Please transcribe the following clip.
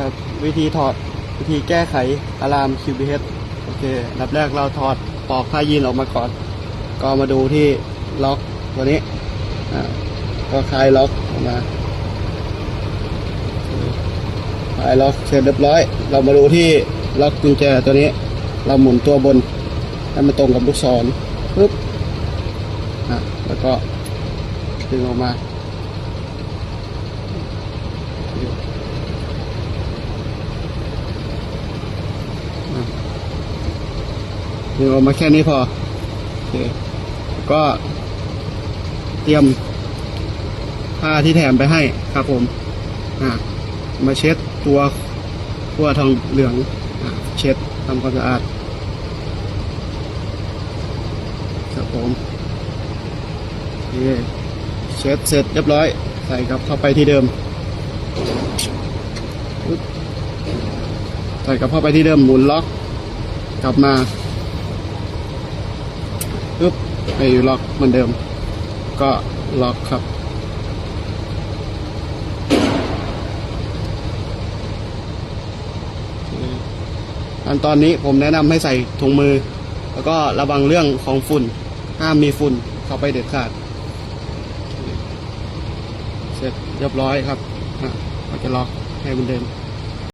ครับวิธีถอดวิธีแก้ไขอะลาม QBH โอเคอันดับแรกเราถอดปลอกผ้ายีนออกมาก่อน ก็มาดูที่ล็อกตัวนี้ก็คลายล็อกออกมาคลายล็อกเสร็จเรียบร้อย เรามาดูที่ล็อกกุญแจตัวนี้ เราหมุนตัวบนให้มันตรงกับลูกศรปึ๊บแล้วก็ดึงออกมา ดึงออกมาแค่นี้พอโอเคก็เตรียมผ้าที่แถมไปให้ครับผม อ่า มาเช็ดตัวขั้วทองเหลือง อ่า เช็ดทำความสะอาด ครับผมโอเเช็ดเสร็จเรียบร้อย ใส่กลับเข้าไปที่เดิม ใส่กลับเข้าไปที่เดิมหมุนล็อก กลับมา ปึ๊บไปอยู่ล็อกเหมือนเดิม ก็ล็อกครับ อันตอนนี้ผมแนะนำให้ใส่ถุงมือ แล้วก็ระวังเรื่องของฝุ่น ห้ามมีฝุ่นเข้าไปเด็ดขาด เสร็จเรียบร้อยครับก็จะล็อกให้เหมือนเดิม